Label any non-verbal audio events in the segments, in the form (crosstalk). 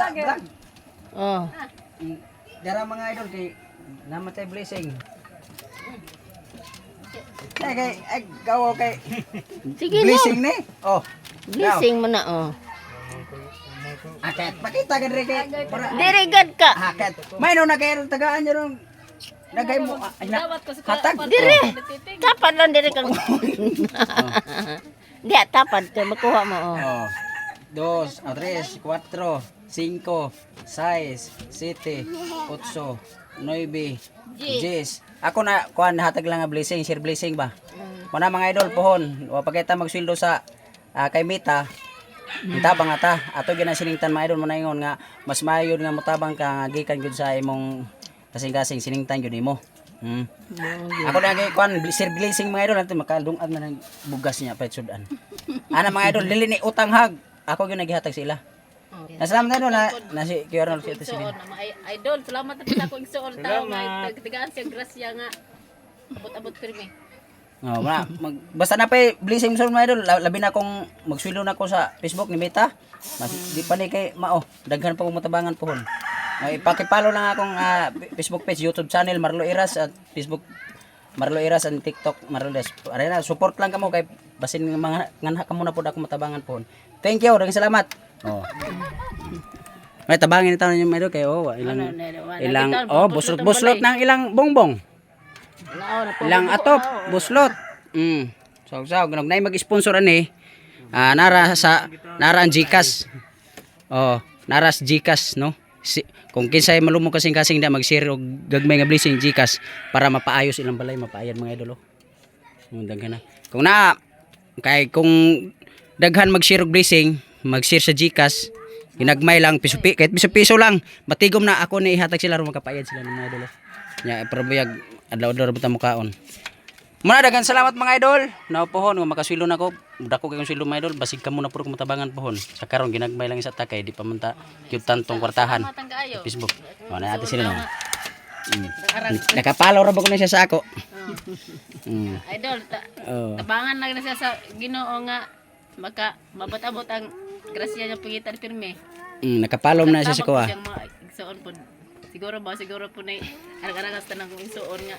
sa vlog. Oh. I- Dara mga idol kay namatay blessing. Ay kay ay gawo kay Sige blessing ni. Oh. Blessing mo na oh. Akat pakita ka diri kay Dirigad ka. akat. May no nagay tagaan niyo ron. Nagay mo ah, hatag. Dire. Tapad lang dire kang. Di tapad ka makuha mo oh. Dos, o tres, cuatro, cinco, seis, siete, ocho, nueve, diez. Ako na, kuhan, hatag lang nga blessing, share blessing ba? Muna mga idol, pohon, o pagkita magsweldo sa ah, kay Mita, tabang ata, ato gina siningtan mga idol mo na ingon nga, mas mayo nga mutabang ka nga gikan gyud sa imong kasing-kasing siningtan gyud imo. Hmm. Ako na kay kuan share blessing mga idol natin makadungag na ng bugas niya pa sudan. Ana mga idol dili ni utang hag. Ako gyud naghihatag sila. Nasalamat idol na na si Kuya Arnold si Ate na idol. Salamat na sa akong igsoon tao nga tagtigaan siya grasya nga. Abot-abot pirmi. Oh, wala. Mag, basta na pa blessing sa mga idol. La- Labi na akong magswilo na ko sa Facebook ni Mita. Mas di pa ni kay mao. Daghan pa ko matabangan pohon. Ay pakipalo lang akong ah, Facebook page, YouTube channel Marlo Iras at Facebook Marlo Iras and TikTok Marlo Iras. Are na support lang kamo kay basin nga mga nganha ka muna pud ako matabangan pohon. Thank you, daghang salamat. Oh. (laughs) May tabangin ito ninyo mga idol kay oh ilang ilang oh buslot-buslot ng ilang bongbong. Ilang atop, buslot. Mm. So, so, ganun na mag-sponsor ani. Ah, nara sa nara ang GCash. Oh, nara sa GCash, no? Si, kung kinsay malumo kasing kasing da mag-share og gagmay nga blessing GCash para mapaayos ilang balay, mapaayan mga idol. Oh. Mm, daghan na. Kung na kay kung daghan mag-share og blessing, mag-share sa GCash, ginagmay lang piso pi, kahit piso piso lang, matigom na ako ni ihatag sila ro makapayad sila ng mga idol. oh. Nya pero buyag adlaw-adlaw ra buta mukaon. Muna dagan salamat mga idol. Naupohon nga makaswilo na ko. Dako kay swilo mga idol, basig ka muna puro ko matabangan pohon. Sa karon ginagmay lang sa takay di pa man ta gyud tantong kwartahan. Facebook. Wala ate sila no. Mm. Arang Nakapalo ra ba na siya sa ako? Mm. idol Oh. tabangan lang na siya sa Ginoo nga maka mabot-abot ang grasya niya pangitan pirmi. Mm, nakapalom na siya sa kuha. Po. Siguro ba siguro po na arang-arang sa tanang igsoon nga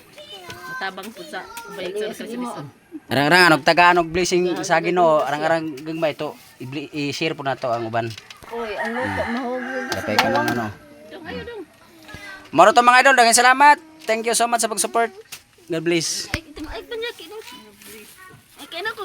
matabang po sa bayag sa Kristo. Arang-arang anog taga anog blessing sa Ginoo, arang-arang gagmay to i- i-share po na to ang uban. Uy, ang luto mahugog. Kapay ka lang ano. Dong ayo dong. Moro to mga idol, daghang salamat. Thank you so much sa pag-support. God bless. Ay ito ay tanya kini. Ay kaya na ko